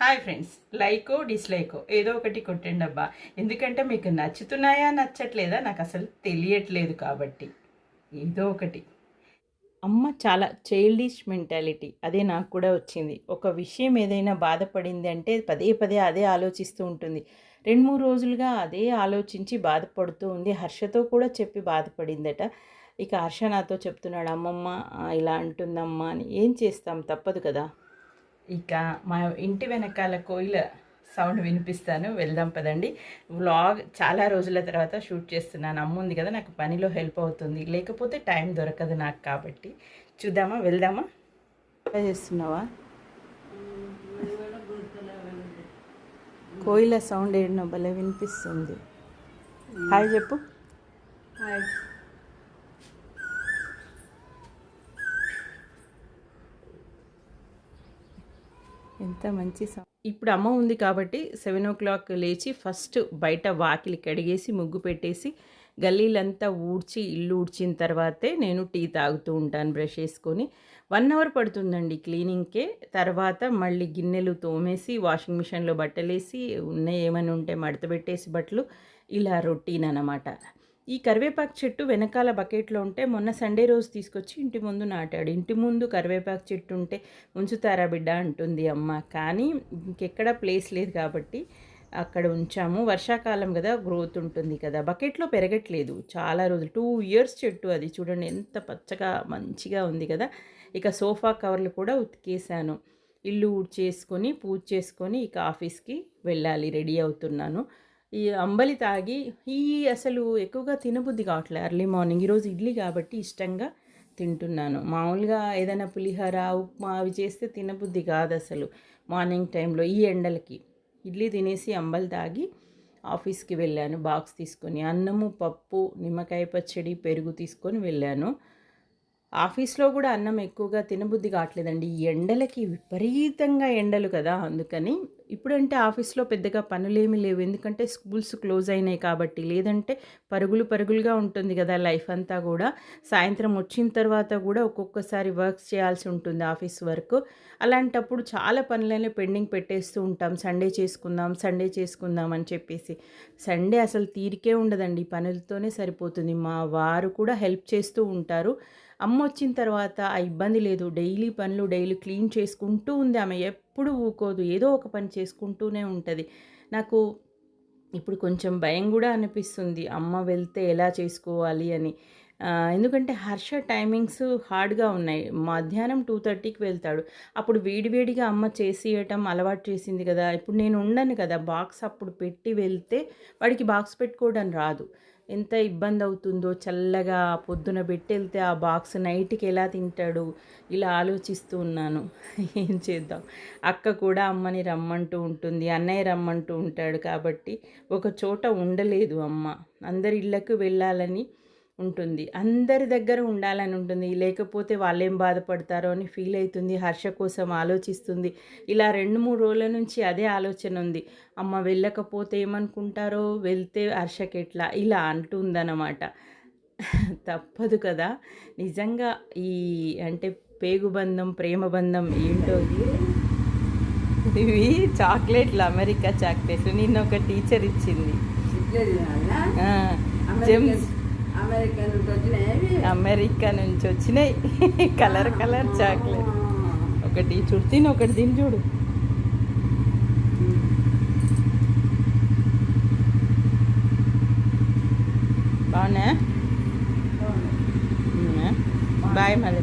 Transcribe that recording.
Hi friends లైకో డిస్లైకో ఏదో ఒకటి కొట్టండి అబ్బా. ఎందుకంటే మీకు నచ్చుతున్నాయా నచ్చట్లేదా నాకు అసలు తెలియట్లేదు కాబట్టి. ఏదో ఒకటి. అమ్మ చాలా చైల్డిష్ మెంటాలిటీ అదే నాకు కూడా వచ్చింది. ఒక విషయం ఏదైనా బాధపడింది అంటే పదే పదే అదే ఆలోచిస్తూ ఉంటుంది. రెండు మూడు రోజులుగా అదే ఆలోచించి బాధపడుతూ ఉంది. హర్షతో కూడా చెప్పి బాధపడిందట. ఇక హర్ష నాతో చెప్తున్నాడు అమ్మమ్మ ఇలా అంటుందమ్మా అని. ఏం చేస్తాం? తప్పదు కదా. ఇక మా ఇంటి వెనకాల కోయిల సౌండ్ వినిపిస్తాను. వెళ్దాం పదండి. వ్లాగ్ చాలా రోజుల తర్వాత షూట్ చేస్తున్నాను. అమ్మ ఉంది కదా నాకు పనిలో హెల్ప్ అవుతుంది. లేకపోతే టైం దొరకదు నాకు కాబట్టి. చూద్దామా? వెళ్దామా? ఎలా చేస్తున్నావా? కోయిల సౌండ్ ఏడినో భలే వినిపిస్తుంది. హాయ్ చెప్పు. ఎంత మంచి ఇప్పుడు అమ్మ ఉంది కాబట్టి సెవెన్ ఓ క్లాక్ లేచి ఫస్ట్ బయట వాకిలి కడిగేసి ముగ్గు పెట్టేసి గల్లీలంతా ఊడ్చి ఇల్లు ఊడ్చిన తర్వాతే నేను టీ తాగుతూ ఉంటాను బ్రష్ చేసుకొని వన్ అవర్ పడుతుందండి క్లీనింగ్కే. తర్వాత మళ్ళీ గిన్నెలు తోమేసి వాషింగ్ మిషన్లో బట్టలేసి ఉన్నాయి ఏమైనా ఉంటే మడతపెట్టేసి బట్టలు ఇలా రొటీన్ అన్నమాట. ఈ కరివేపాకు చెట్టు వెనకాల బకెట్లో ఉంటే మొన్న సండే రోజు తీసుకొచ్చి ఇంటి ముందు నాటాడు. ఇంటి ముందు కరివేపాకు చెట్టు ఉంటే ఉంచుతారా బిడ్డ అంటుంది అమ్మ. కానీ ఇంకెక్కడ ప్లేస్ లేదు కాబట్టి అక్కడ ఉంచాము. వర్షాకాలం కదా గ్రోత్ ఉంటుంది కదా. బకెట్లో పెరగట్లేదు. చాలా రోజులు టూ ఇయర్స్ చెట్టు అది. చూడండి ఎంత పచ్చగా మంచిగా ఉంది కదా. ఇక సోఫా కవర్లు కూడా ఉతికేసాను ఇల్లు చేసుకొని పూజ చేసుకొని ఇక ఆఫీస్కి వెళ్ళాలి. రెడీ అవుతున్నాను. ఈ అంబలి తాగి ఈ అసలు ఎక్కువగా తినబుద్ధి కావట్లే ఎర్లీ మార్నింగ్. ఈరోజు ఇడ్లీ కాబట్టి ఇష్టంగా తింటున్నాను. మామూలుగా ఏదైనా పులిహోర ఉప్మా అవి చేస్తే తినబుద్ధి కాదు అసలు మార్నింగ్ టైంలో ఈ ఎండలకి. ఇడ్లీ తినేసి అంబలి తాగి ఆఫీస్కి వెళ్ళాను బాక్స్ తీసుకొని అన్నము పప్పు నిమ్మకాయ పచ్చడి పెరుగు తీసుకొని వెళ్ళాను. ఆఫీస్లో కూడా అన్నం ఎక్కువగా తినబుద్ధి కావట్లేదండి. ఈ ఎండలకి విపరీతంగా ఎండలు కదా అందుకని ఇప్పుడంటే ఆఫీస్లో పెద్దగా పనులేమీ లేవు. ఎందుకంటే స్కూల్స్ క్లోజ్ అయినాయి కాబట్టి. లేదంటే పరుగులు పరుగులుగా ఉంటుంది కదా లైఫ్ అంతా కూడా. సాయంత్రం వచ్చిన తర్వాత కూడా ఒక్కొక్కసారి వర్క్స్ చేయాల్సి ఉంటుంది ఆఫీస్ వర్క్. అలాంటప్పుడు చాలా పనులనే పెండింగ్ పెట్టేస్తూ ఉంటాం. సండే చేసుకుందాం సండే చేసుకుందాం అని చెప్పేసి. సండే అసలు తీరికే ఉండదండి. పనులతోనే సరిపోతుంది. మా వారు కూడా హెల్ప్ చేస్తూ ఉంటారు. అమ్మ వచ్చిన తర్వాత ఆ ఇబ్బంది లేదు. డైలీ పనులు డైలీ క్లీన్ చేసుకుంటూ ఉంది ఆమె. ఎప్పుడు ఊకోదు. ఏదో ఒక పని చేసుకుంటూనే ఉంటుంది. నాకు ఇప్పుడు కొంచెం భయం కూడా అనిపిస్తుంది. అమ్మ వెళ్తే ఎలా చేసుకోవాలి అని. ఎందుకంటే హర్ష టైమింగ్స్ హార్డ్గా ఉన్నాయి. మధ్యాహ్నం టూ థర్టీకి వెళ్తాడు. అప్పుడు వేడివేడిగా అమ్మ చేసి ఇవ్వటం అలవాటు చేసింది కదా. ఇప్పుడు నేను ఉండను కదా. బాక్స్ అప్పుడు పెట్టి వెళ్తే వాడికి బాక్స్ పెట్టుకోవడం రాదు. ఎంత ఇబ్బంది అవుతుందో చల్లగా పొద్దున పెట్టి వెళ్తే ఆ బాక్స్ నైట్కి ఎలా తింటాడు? ఇలా ఆలోచిస్తూ ఉన్నాను. ఏం చేద్దాం? అక్క కూడా అమ్మని రమ్మంటూ ఉంటుంది అన్నయ్య రమ్మంటూ ఉంటాడు కాబట్టి ఒక చోట ఉండలేదు అమ్మ. అందరి ఇళ్ళకు వెళ్ళాలని ఉంటుంది. అందరి దగ్గర ఉండాలని ఉంటుంది. లేకపోతే వాళ్ళేం బాధపడతారో అని ఫీల్ అవుతుంది. హర్ష కోసం ఆలోచిస్తుంది. ఇలా రెండు మూడు రోజుల నుంచి అదే ఆలోచన ఉంది. అమ్మ వెళ్ళకపోతే ఏమనుకుంటారో? వెళ్తే హర్షకి ఎట్లా? ఇలా అంటుందన్నమాట. తప్పదు కదా. నిజంగా ఈ అంటే పేగుబంధం ప్రేమబంధం ఏంటో ఇవి చాక్లెట్లు అమెరికా చాక్లెట్లు. నిన్న ఒక టీచర్ ఇచ్చింది. జెమ్స్ అమెరికా నుంచి వచ్చినాయి. Colour colour chocolate. ఒకటి చూడు తిని ఒకటి తిని చూడు. బాగున్నా బాయ్ మళ్ళీ.